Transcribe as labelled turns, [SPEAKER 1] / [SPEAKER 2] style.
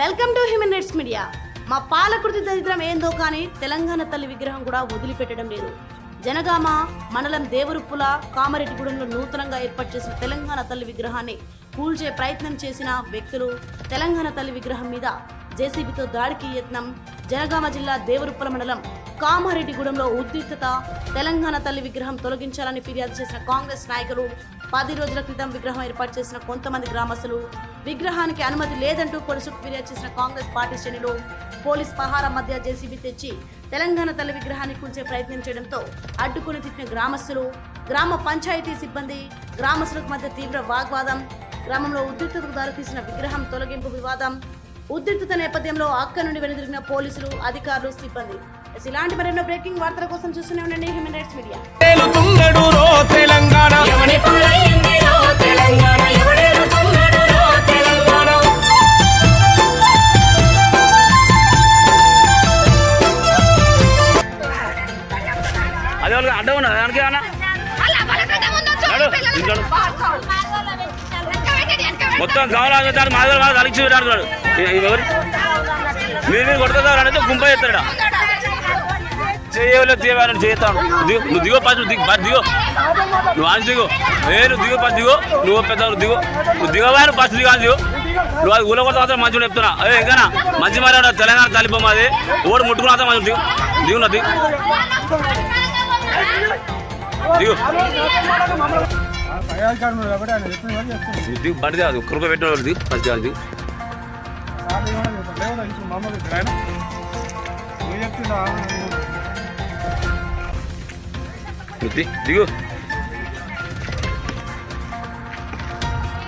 [SPEAKER 1] Welcome to human rights media. మా పాలకృతి దరిద్రం ఏందో కానీ తెలంగాణ తల్లి విగ్రహం కూడా వదిలిపెట్టడం లేదు. జనగామ మండలం దేవరుప్పుల కామారెడ్డిగూడెంలో నూతనంగా ఏర్పాటు చేసిన తెలంగాణ తల్లి విగ్రహాన్ని కూల్చే ప్రయత్నం చేసిన వ్యక్తులు తెలంగాణ తల్లి విగ్రహం మీద జేసీబీతో దాడికి యత్నం జనగామ జిల్లా దేవరుప్పల మండలం కామారెడ్డిగూడెంలో ఉద్రిక్తత తెలంగాణ తల్లి విగ్రహం తొలగించాలని ఫిర్యాదు చేసిన కాంగ్రెస్ నాయకులు పది రోజుల క్రితం విగ్రహం ఏర్పాటు చేసిన కొంతమంది గ్రామస్తులు విగ్రహానికి అనుమతి లేదంటూ పోలీసులకు ఫిర్యాదు చేసిన కాంగ్రెస్ పార్టీ శ్రేణులు పోలీస్ పహారా మధ్య జేసీబీ తెచ్చి తెలంగాణ తల్లి విగ్రహాన్ని కూల్చే ప్రయత్నం చేయడంతో అడ్డుకుని తిట్టిన గ్రామస్తులు గ్రామ పంచాయతీ సిబ్బంది గ్రామస్తులకు మధ్య తీవ్ర వాగ్వాదం గ్రామంలో ఉద్రిక్తతకు దారితీసిన విగ్రహం తొలగింపు వివాదం ఉద్రిక్తత నేపథ్యంలో అక్క నుండి వెనుదిరిగిన పోలీసులు అధికారులు సిబ్బంది ఇలాంటి మరెన్నో బ్రేకింగ్ వార్తల కోసం చూస్తూనే ఉండండి హ్యూమన్ రైట్స్ మీడియా
[SPEAKER 2] అడ్డం ఉన్నది దానికి. మొత్తం గమనాలు దానికి మాది మాది కలిసి పెట్టాడు ఎవరు? మీరు కొడుతుందా అంటే గుంప చేస్తాడు? చేయలేదు తీయాలని చేస్తాను. దిగు నువ్వు దిగో ఫస్ట్ దిగు ఫస్ట్ దిగో. నువ్వు అని దిగు. నువ్వు దిగు ఫస్ట్ దిగు. నువ్వు పెద్ద దిగు. నువ్వు దిగవాను ఫస్ట్ దిగు అని దిగు నువ్వు అది ఊళ్ళో కొత్త మంచిగా చెప్తున్నా. అదే ఇంకా మంచి మరి తెలంగాణ తల్లిబొమ్మ అది ఓడి ముట్టుకున్నా మంచి దిగు దిగు. నా దిగు. దిగు. దిగు బండి అది ఒక్క రూపాయి పెట్టిన వాళ్ళు దిగు ఫస్ట్ దిగు. దిగు
[SPEAKER 3] సార్ ఏమన్నా చెప్తారు లేవదా ఇప్పుడు మామూలు ఇక్కడ ఆయన నువ్వు చెప్తున్నా
[SPEAKER 2] దిగు.